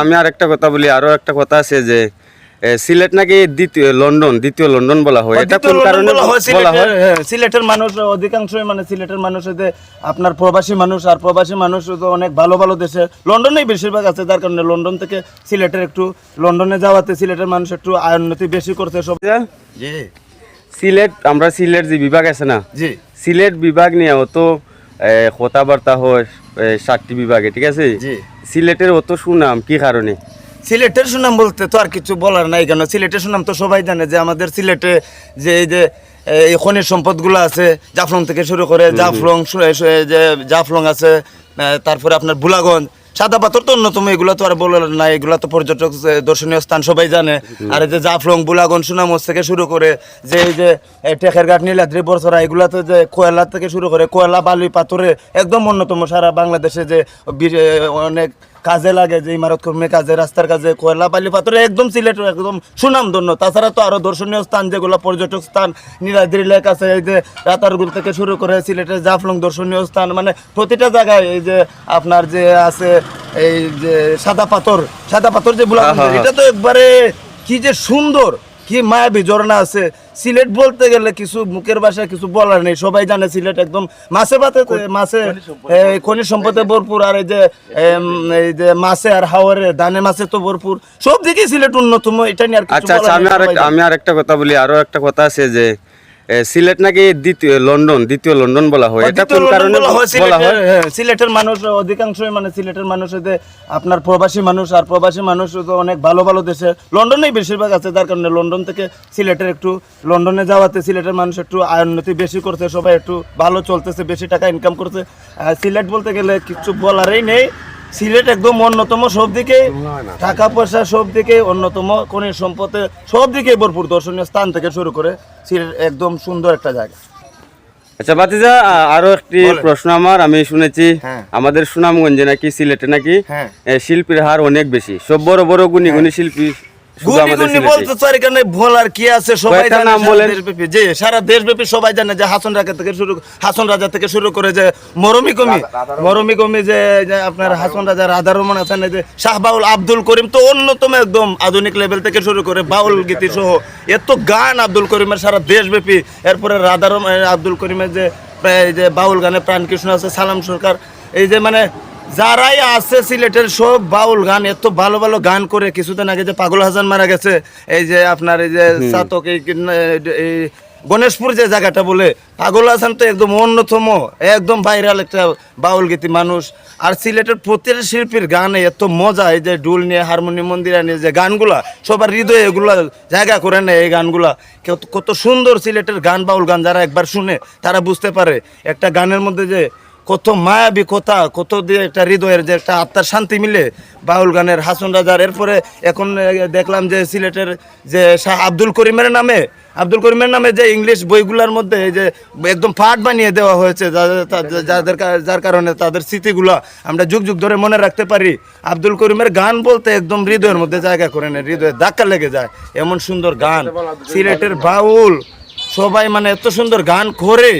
আমি আর একটা কথা বলি আরও একটা কথা আছে যে সিলেট নাকি দ্বিতীয় লন্ডন দ্বিতীয় লন্ডন বলা হয়। এটা কোন কারণে বলা হয় সিলেটের হয় সিলেটের মানুষ অধিকাংশই মানে সিলেটের মানুষ যে আপনার প্রবাসী মানুষ আর প্রবাসী মানুষ তো অনেক ভালো ভালো দেশে লন্ডনেই বেশিরভাগ আছে যার কারণে লন্ডন থেকে সিলেটের একটু লন্ডনে যাওয়াতে সিলেটের মানুষ একটু আয়োন্নতি বেশি করতে সব। জি। সিলেট আমরা সিলেট যে বিভাগ আছে না জি। সিলেট বিভাগ নিয়ে অত এ, কথাবার্তা হয় সাতটি বিভাগে ঠিক আছে। সিলেটের অত সুনাম কি কারণে? সিলেটের সুনাম বলতে তো আর কিছু বলার নাই কেন? সিলেটের সুনাম তো সবাই জানে যে আমাদের সিলেটে যে এই যে এই খনিজ সম্পদগুলো আছে জাফলং থেকে শুরু করে জাফলং যে জাফলং আছে তারপরে আপনার বুলাগঞ্জ সাদা পাথর তো অন্যতম এগুলো তো আর বলে না এগুলো তো পর্যটক দর্শনীয় স্থান সবাই জানে। আর এই যে জাফলং বুলাগন সুনামোজ থেকে শুরু করে যে এই যে টেকের ঘাট নীলাদ্রি বরসরা এগুলো তো যে কয়লা থেকে শুরু করে কোয়লা বালি পাথরে একদম অন্যতম সারা বাংলাদেশে যে অনেক কাজে লাগে যে ইমারত কর্মী কাজে রাস্তার কাজে কয়লা পালি পাথরে একদম সিলেট একদম সুনাম ধন্য তাছাড়া তো আরও দর্শনীয় স্থান যেগুলো পর্যটক স্থান নীলাদ্রি লেক আছে এই যে রাতারগুল থেকে শুরু করে সিলেটের জাফলং দর্শনীয় স্থান মানে প্রতিটা জায়গায় এই যে আপনার যে আছে এই যে সাদা পাথর সাদা পাথর যে বুলা হ্যাঁ, হ্যাঁ, এটা তো একবারে কি যে সুন্দর! কি মায়াবী ঝর্ণা আছে? সিলেট বলতে গেলে কিছু মুখের ভাষায় কিছু বলার নেই। সবাই জানে সিলেট একদম মাছে ভাতে মাছে এই খনিজ সম্পদে ভরপুর আর এই যে এই যে মাছে আর হাওয়ারে দানে মাছে তো ভরপুর। সব দিকে সিলেট উন্নতম এটা নিয়ে আর কিছু আচ্ছা আচ্ছা আমি আর আমি আর একটা কথা বলি আরও একটা কথা আছে যে সিলেট নাকি দ্বিতীয় লন্ডন দ্বিতীয় লন্ডন বলা হয়। এটা কোন কারণে বলা হয়? সিলেটের- মানুষ অধিকাংশই মানে সিলেটের মানুষ যে আপনার প্রবাসী মানুষ আর প্রবাসী মানুষ তো অনেক ভালো ভালো দেশে। লন্ডনেই বেশিরভাগ আছে যার কারণে লন্ডন থেকে সিলেটের একটু লন্ডনে যাওয়াতে সিলেটের মানুষ একটু আয়োন্নতি বেশি করছে সবাই একটু ভালো চলতেছে বেশি টাকা ইনকাম করছে। সিলেট বলতে গেলে কিছু বলারই নেই। সিলেট একদম অন্যতম সব দিকে টাকা পয়সা সব দিকে অন্যতম খনিজ সম্পদে সব দিকে ভরপুর দর্শনীয় স্থান থেকে শুরু করে সিলেট একদম সুন্দর একটা জায়গা। আচ্ছা বাতিজা আরও একটি প্রশ্ন আমার আমি শুনেছি হ্যাঁ। আমাদের সুনামগঞ্জে নাকি সিলেটে নাকি হ্যাঁ। শিল্পীর হার অনেক বেশি। সব বড় বড় গুণী গুণী শিল্পী শুধু গুনি আমাদের গুনি সিলেটে। বলতে তো আর এখানে ভোলার কি আছে সবাই নাম বলেন। যে সারা দেশব্যাপী সবাই জানে যে হাসন রাজা থেকে শুরু হাসন রাজা থেকে শুরু করে যে মরমি কমি মরমি কমি যে যে আপনার হাসন রাজা রাধা রমন আছেন যে শাহ বাউল আব্দুল করিম তো অন্যতম একদম আধুনিক লেভেল থেকে শুরু করে বাউল গীতি সহ এত গান আব্দুল করিমের সারা দেশব্যাপী। এরপরে রাধা আব্দুল করিমের যে এই যে বাউল গানে প্রাণকৃষ্ণ আছে সালাম সরকার। এই যে মানে যারাই আছে সিলেটের সব বাউল গান এত ভালো ভালো গান করে কিছুদিন আগে যে পাগল হাসান মারা গেছে এই যে আপনার এই যে সাতক এই গণেশপুর যে জায়গাটা বলে পাগল হাসান তো একদম অন্যতম একদম ভাইরাল একটা বাউল গীতি মানুষ। আর সিলেটের প্রতিটা শিল্পীর গানে এত মজা এই যে ডুল নিয়ে হারমোনিয়াম মন্দিরা নিয়ে যে গানগুলা সবার হৃদয়ে এগুলা জায়গা করে নেয় এই গানগুলা। কত- কত সুন্দর সিলেটের গান বাউল গান যারা একবার শুনে তারা বুঝতে পারে। একটা গানের মধ্যে যে কত মায়াবী কথা কত দিয়ে একটা হৃদয়ের যে একটা আত্মার শান্তি মিলে বাউল গানের হাসন রাজার। এরপরে এখন দেখলাম যে সিলেটের যে শাহ আব্দুল করিমের নামে, আব্দুল করিমের নামে যে ইংলিশ বইগুলোর মধ্যে যে একদম পাঠ বানিয়ে দেওয়া হয়েছে যাদের যার কারণে তাদের স্মৃতিগুলো আমরা যুগ যুগ ধরে মনে রাখতে পারি। আব্দুল করিমের গান বলতে একদম হৃদয়ের মধ্যে জায়গা করে নেয়, হৃদয়ে ধাক্কা লেগে যায়। এমন সুন্দর গান, সিলেটের বাউল, সবাই মানে এত সুন্দর গান করে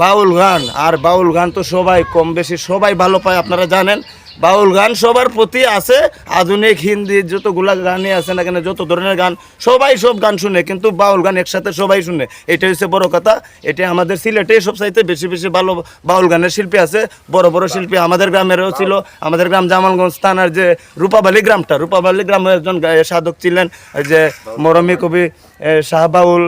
বাউল গান আর বাউল গান তো সবাই কম বেশি সবাই ভালো পায় আপনারা জানেন। বাউল গান সবার প্রতি আছে আধুনিক হিন্দি যতগুলা গানই আছে না কেন যত ধরনের গান সবাই সব গান শুনে কিন্তু বাউল গান একসাথে সবাই শুনে। এটা হচ্ছে বড় কথা এটা আমাদের সিলেটে সব চাইতে বেশি বেশি ভালো বাউল গানের শিল্পী আছে। বড় বড় শিল্পী আমাদের গ্রামেরও ছিল আমাদের গ্রাম জামালগঞ্জ থানার যে রূপাবালি গ্রামটা রূপাবালি গ্রামে একজন সাধক ছিলেন যে মরমী কবি এ, শাহ বাউল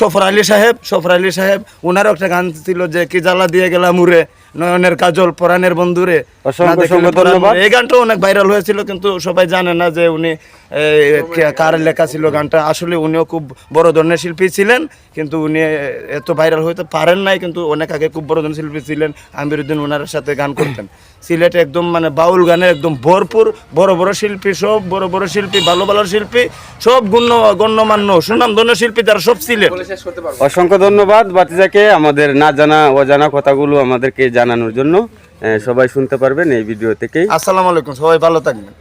সফর আলী সাহেব, সফর আলী সাহেব ওনারও একটা গান ছিল যে, কি জ্বালা দিয়ে গেলাম উড়ে। নয়নের কাজল পরাণের বন্ধুরে। এই গানটা অনেক ভাইরাল হয়েছিল কিন্তু সবাই জানে না যে উনি কার লেখা ছিল গানটা। আসলে উনিও খুব বড় ধরনের শিল্পী ছিলেন কিন্তু উনি এত ভাইরাল হইতে পারেন নাই কিন্তু অনেক আগে খুব বড় ধরনের শিল্পী ছিলেন আমিরুদ্দিন ওনার সাথে গান করতেন। সিলেটে একদম মানে বাউল গানের একদম ভরপুর বড় বড় শিল্পী সব বড় বড় শিল্পী ভালো ভালো শিল্পী সব গণ্য গণ্যমান্য সুনামধন্য শিল্পী যারা সব সিলেট। অসংখ্য ধন্যবাদ বাতিজাকে আমাদের না জানা অজানা কথাগুলো আমাদেরকে জানানোর জন্য সবাই শুনতে পারবেন এই ভিডিও থেকেই। আসসালামু আলাইকুম সবাই ভালো থাকবেন।